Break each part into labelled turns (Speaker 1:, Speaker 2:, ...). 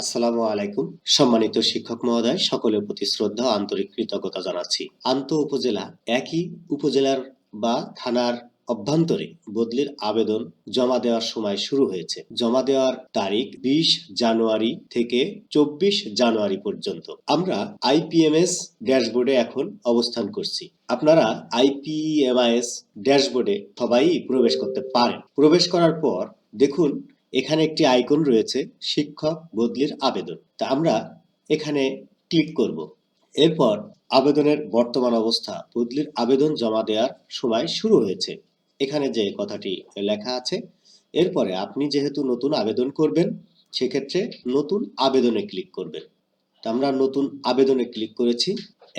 Speaker 1: আসসালামু আলাইকুম। সম্মানিত শিক্ষক মহোদয়, সকলের প্রতি শ্রদ্ধা আন্তরিক কৃতজ্ঞতা জানাচ্ছি। আন্ত উপজেলা একই উপজেলার বা থানার অভ্যন্তরে বদলির আবেদন জমা দেওয়ার সময় শুরু হয়েছে। জমা দেওয়ার তারিখ বিশ জানুয়ারি থেকে চব্বিশ জানুয়ারি পর্যন্ত। আমরা আইপিএমএস ড্যাশবোর্ডে এখন অবস্থান করছি। আপনারা আইপিএমআইএস ড্যাশবোর্ডে সবাই প্রবেশ করতে পারেন। প্রবেশ করার পর দেখুন এখানে একটি আইকন রয়েছে, শিক্ষক বদলির আবেদন। তা আমরা এখানে ক্লিক করব। এরপর আবেদনের বর্তমান অবস্থা, বদলির আবেদন জমা দেওয়ার সময় শুরু হয়েছে। এখানে যে কথাটি লেখা আছে, এরপরে আপনি যেহেতু নতুন আবেদন করবেন, সেক্ষেত্রে নতুন আবেদনে ক্লিক করবেন। তা আমরা নতুন আবেদনে ক্লিক করেছি।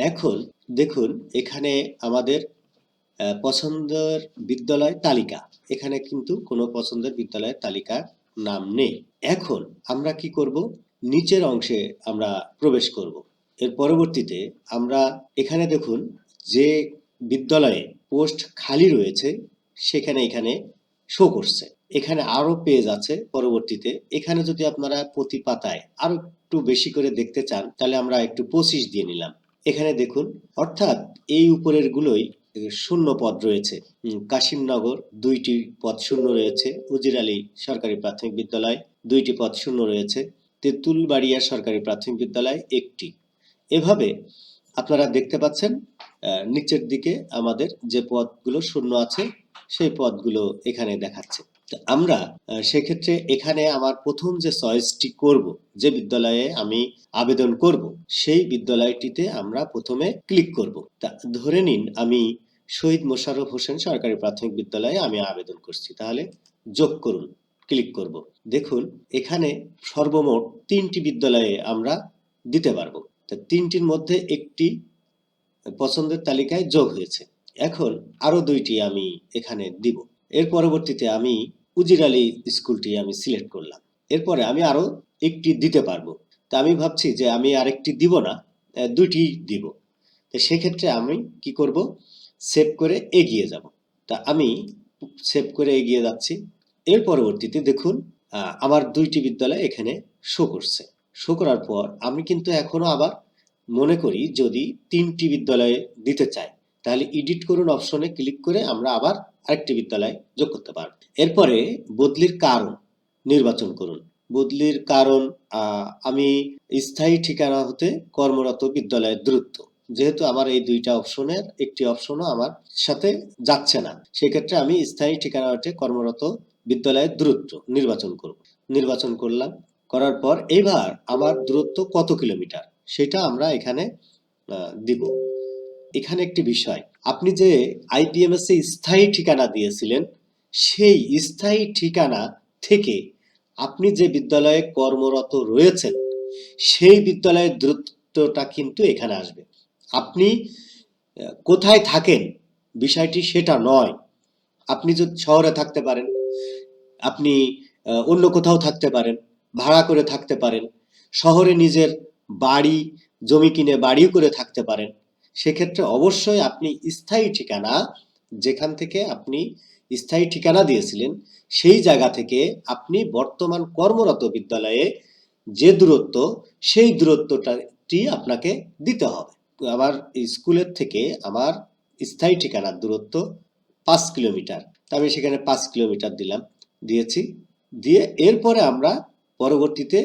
Speaker 1: এখন দেখুন, এখানে আমাদের পছন্দের বিদ্যালয় তালিকা। এখানে কিন্তু কোনো পছন্দের বিদ্যালয়ের তালিকার নাম নেই। এখন আমরা কি করব? নিচের অংশে আমরা প্রবেশ করব। এর পরবর্তীতে আমরা এখানে দেখুন যে বিদ্যালয়ে পোস্ট খালি রয়েছে, সেখানে এখানে শো করছে। এখানে আরও পেজ আছে পরবর্তীতে। এখানে যদি আপনারা প্রতি পাতায় আরও একটু বেশি করে দেখতে চান, তাহলে আমরা একটু পঁচিশ দিয়ে নিলাম। এখানে দেখুন, অর্থাৎ এই উপরের গুলোই শূন্য পদ রয়েছে। কাশিমনগর দুইটি পদ শূন্য রয়েছে। উজির আলী সরকারি প্রাথমিক বিদ্যালয় দুইটি পদ শূন্য রয়েছে। তেঁতুলবাড়িয়া সরকারি প্রাথমিক বিদ্যালয় একটি। এভাবে আপনারা দেখতে পাচ্ছেন নিচের দিকে আমাদের যে পদগুলো শূন্য আছে, সেই পদগুলো এখানে দেখাচ্ছে। আমরা সেক্ষেত্রে এখানে আমার প্রথম যে চয়েসটি করব, যে বিদ্যালয়ে আমি আবেদন করব, সেই বিদ্যালয়টিতে আমরা প্রথমে ক্লিক করব। তা ধরে নিন আমি শহীদ মোশাররফ হোসেন সরকারি প্রাথমিক বিদ্যালয়ে আমি আবেদন করছি। তাহলে যোগ করুন ক্লিক করব। দেখুন, এখানে সর্বমোট তিনটি বিদ্যালয়ে আমরা দিতে পারব। তা তিনটির মধ্যে একটি পছন্দের তালিকায় যোগ হয়েছে। এখন আরও দুইটি আমি এখানে দিব। এর পরবর্তীতে আমি উজির আলী স্কুলটি আমি সিলেক্ট করলাম। এরপরে আমি আরও একটি দিতে পারব। তা আমি ভাবছি যে আমি আরেকটি দিব না দুইটি দিব। তো সেক্ষেত্রে আমি কি করব? সেভ করে এগিয়ে যাব। তা আমি সেভ করে এগিয়ে যাচ্ছি। এর পরবর্তীতে দেখুন আমার দুইটি বিদ্যালয় এখানে শো করছে। শো করার পর আমি কিন্তু এখনও আবার মনে করি যদি তিনটি বিদ্যালয়ে দিতে চাই তাহলে এডিট করুন অপশনে ক্লিক করে আমরা আবার আরেকটি বিদ্যালয় যোগ করতে পারব। এরপরে বদলির কারণ নির্বাচন করুন। বদলির কারণ আমি স্থায়ী ঠিকানা হতে কর্মরত বিদ্যালয়ের দূরত্ব। যেহেতু আমার এই দুইটা অপশনের একটি অপশনও আমার সাথে যাচ্ছে না, সেক্ষেত্রে আমি স্থায়ী ঠিকানা হতে কর্মরত বিদ্যালয়ের দূরত্ব নির্বাচন করব। নির্বাচন করলাম, করার পর এবার আমার দূরত্ব কত কিলোমিটার? সেটা আমরা এখানে দিব। এখানে একটি বিষয়। আপনি যে আইপিএমএস এ স্থায়ী ঠিকানা দিয়েছিলেন, সেই স্থায়ী ঠিকানা থেকে আপনি যে বিদ্যালয়ে কর্মরত রয়েছেন, সেই বিদ্যালয়ের দূরত্বটা কিন্তু এখানে আসবে। আপনি কোথায় থাকেন, বিষয়টি সেটা নয়। আপনি যদি শহরে থাকতে পারেন, আপনি অন্য কোথাও থাকতে পারেন, ভাড়া করে থাকতে পারেন, শহরে নিজের বাড়ি, জমি কিনে বাড়িও করে থাকতে পারেন সেক্ষেত্রে অবশ্যই আপনি স্থায়ী ঠিকানা যেখান থেকে আপনি স্থায়ী ঠিকানা দিয়েছিলেন, সেই জায়গা থেকে আপনি বর্তমান কর্মরত বিদ্যালয়ে যে দূরত্ব, সেই দূরত্বটাটি আপনাকে দিতে হবে। আমার স্কুলের থেকে আমার স্থায়ী ঠিকানার দূরত্ব পাঁচ কিলোমিটার। আমি সেখানে পাঁচ কিলোমিটার দিলাম, দিয়েছি। দিয়ে এরপরে আমরা পরবর্তীতে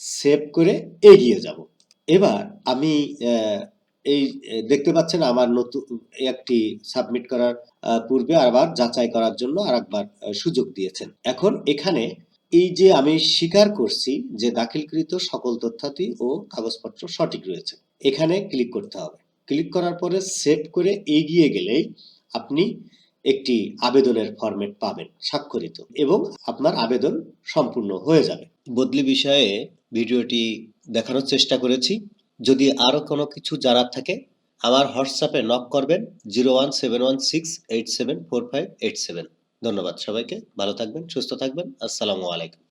Speaker 1: সেভ করে এগিয়ে যাব। এবার আমি এই দেখতে পাচ্ছেন আমার নতুন একটি সাবমিট করার পূর্বে আবার যাচাই করার জন্য আর একবার সুযোগ দিয়েছেন। এখন এখানে এই যে আমি স্বীকার করছি যে দাখিলকৃত সকল তথ্যাদি ও কাগজপত্র সঠিক রয়েছে, এখানে ক্লিক করতে হবে। ক্লিক করার পরে সেভ করে এগিয়ে গেলেই আপনি একটি আবেদনের ফরম্যাট পাবেন, স্বাক্ষরিত, এবং আপনার আবেদন সম্পূর্ণ হয়ে যাবে। বদলি বিষয়ে ভিডিওটি দেখানোর চেষ্টা করেছি। যদি আরও কোনো কিছু জানার থাকে, আমার হোয়াটসঅ্যাপে নক করবেন zero one seven one six eight seven four five eight seven ধন্যবাদ সবাইকে, ভালো থাকবেন, সুস্থ থাকবেন, আসসালামু আলাইকুম।